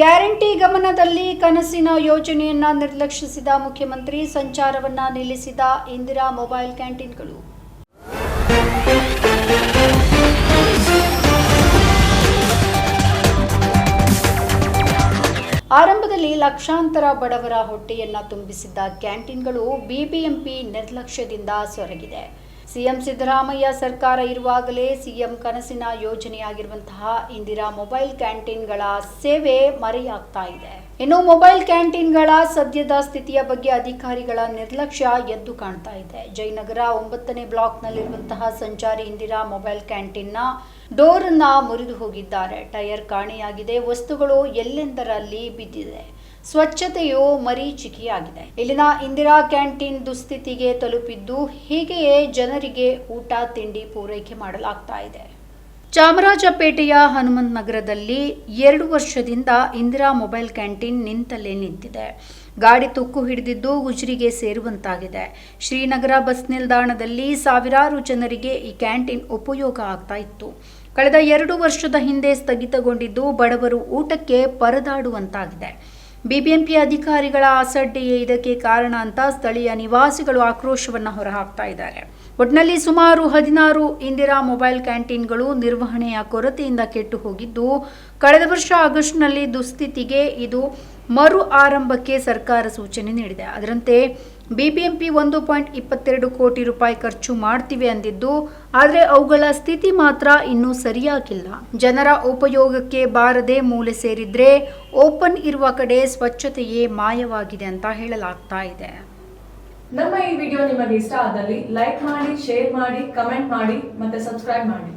Guarantee ಗಮನದಲ್ಲಿ ಕನಸಿನ ಯೋಜನೆಯನ್ನ ನಿರ್ಲಕ್ಷಿಸಿದ ಮುಖ್ಯಮಂತ್ರಿ ಸಂಚಾರವನ್ನ ನಿಲ್ಲಿಸಿದ ಇಂದಿರಾ ಮೊಬೈಲ್ ಕ್ಯಾಂಟೀನ್ಗಳು. ಆರಂಭದಲ್ಲಿ ಲಕ್ಷಾಂತರ ಬಡವರ ಹೊಟ್ಟೆಯನ್ನ ತುಂಬಿಸಿದ್ದ ಕ್ಯಾಂಟೀನ್ಗಳು ಬಿಬಿಎಂಪಿ ನಿರ್ಲಕ್ಷ್ಯದಿಂದ ಸೊರಗಿದೆ. ಸಿಎಂ ಸಿದ್ದರಾಮಯ್ಯ ಸರ್ಕಾರ ಇರುವಾಗಲೇ ಸಿಎಂ ಕನಸಿನ ಯೋಜನೆಯಾಗಿರುವಂತಹ ಇಂದಿರಾ ಮೊಬೈಲ್ ಕ್ಯಾಂಟೀನ್ಗಳ ಸೇವೆ ಮರೆಯಾಗ್ತಾ ಇದೆ. ಇನ್ನು ಮೊಬೈಲ್ ಕ್ಯಾಂಟೀನ್ಗಳ ಸದ್ಯದ ಸ್ಥಿತಿಯ ಬಗ್ಗೆ ಅಧಿಕಾರಿಗಳ ನಿರ್ಲಕ್ಷ್ಯ ಎದ್ದು ಕಾಣ್ತಾ ಇದೆ. ಜಯನಗರ ಒಂಬತ್ತನೇ ಬ್ಲಾಕ್ನಲ್ಲಿರುವಂತಹ ಸಂಚಾರಿ ಇಂದಿರಾ ಮೊಬೈಲ್ ಕ್ಯಾಂಟೀನ್ನ ಡೋರ್ನ ಮುರಿದು ಹೋಗಿದ್ದಾರೆ. ಟೈರ್ ಕಾಣೆಯಾಗಿದೆ. ವಸ್ತುಗಳು ಎಲ್ಲೆಂದರಲ್ಲಿ ಬಿದ್ದಿದೆ. ಸ್ವಚ್ಛತೆಯು ಮರೀಚಿಕೆಯಾಗಿದೆ. ಇಲ್ಲಿನ ಇಂದಿರಾ ಕ್ಯಾಂಟೀನ್ ದುಸ್ಥಿತಿಗೆ ತಲುಪಿದ್ದು ಹೀಗೆಯೇ ಜನರಿಗೆ ಊಟ, ತಿಂಡಿ ಪೂರೈಕೆ ಮಾಡಲಾಗ್ತಾ ಇದೆ. ಚಾಮರಾಜಪೇಟೆಯ ಹನುಮಂತ ನಗರದಲ್ಲಿ ಎರಡು ವರ್ಷದಿಂದ ಇಂದಿರಾ ಮೊಬೈಲ್ ಕ್ಯಾಂಟೀನ್ ನಿಂತಲ್ಲೇ ನಿಂತಿದೆ. ಗಾಡಿ ತುಕ್ಕು ಹಿಡಿದಿದ್ದು ಗುಜರಿಗೆ ಸೇರುವಂತಾಗಿದೆ. ಶ್ರೀನಗರ ಬಸ್ ನಿಲ್ದಾಣದಲ್ಲಿ ಸಾವಿರಾರು ಜನರಿಗೆ ಈ ಕ್ಯಾಂಟೀನ್ ಉಪಯೋಗ ಆಗ್ತಾ ಇತ್ತು. ಕಳೆದ ಎರಡು ವರ್ಷದ ಹಿಂದೆ ಸ್ಥಗಿತಗೊಂಡಿದ್ದು ಬಡವರು ಊಟಕ್ಕೆ ಪರದಾಡುವಂತಾಗಿದೆ. ಬಿಬಿಎಂಪಿ ಅಧಿಕಾರಿಗಳ ಅಸಡ್ಡೆಯೇ ಇದಕ್ಕೆ ಕಾರಣ ಅಂತ ಸ್ಥಳೀಯ ನಿವಾಸಿಗಳು ಆಕ್ರೋಶವನ್ನು ಹೊರಹಾಕ್ತಾ ಇದ್ದಾರೆ. ಒಟ್ನಲ್ಲಿ ಸುಮಾರು ಹದಿನಾರು ಇಂದಿರಾ ಮೊಬೈಲ್ ಕ್ಯಾಂಟೀನ್ಗಳು ನಿರ್ವಹಣೆಯ ಕೊರತೆಯಿಂದ ಕೆಟ್ಟು ಹೋಗಿದ್ದು, ಕಳೆದ ವರ್ಷ ಆಗಸ್ಟ್ನಲ್ಲಿ ದುಸ್ಥಿತಿಗೆ ಇದು ಮರು ಆರಂಭಕ್ಕೆ ಸರ್ಕಾರ ಸೂಚನೆ ನೀಡಿದೆ. ಅದರಂತೆ ಬಿಬಿಎಂಪಿ ಒಂದು ಪಾಯಿಂಟ್ ಇಪ್ಪತ್ತೆರಡು ಕೋಟಿ ರೂಪಾಯಿ ಖರ್ಚು ಮಾಡ್ತಿವೆ ಅಂದಿದ್ದು, ಆದರೆ ಅವುಗಳ ಸ್ಥಿತಿ ಮಾತ್ರ ಇನ್ನೂ ಸರಿಯಾಗಿಲ್ಲ. ಜನರ ಉಪಯೋಗಕ್ಕೆ ಬಾರದೆ ಮೂಲೆ ಸೇರಿದ್ರೆ ಓಪನ್ ಇರುವ ಕಡೆ ಸ್ವಚ್ಛತೆಯೇ ಮಾಯವಾಗಿದೆ ಅಂತ ಹೇಳಲಾಗ್ತಾ ಇದೆ. ನಮ್ಮ ಈ ವಿಡಿಯೋ ನಿಮಗೆ ಇಷ್ಟ ಆದಲ್ಲಿ ಲೈಕ್ ಮಾಡಿ, ಶೇರ್ ಮಾಡಿ, ಕಮೆಂಟ್ ಮಾಡಿ ಮತ್ತೆ ಸಬ್ಸ್ಕ್ರೈಬ್ ಮಾಡಿ.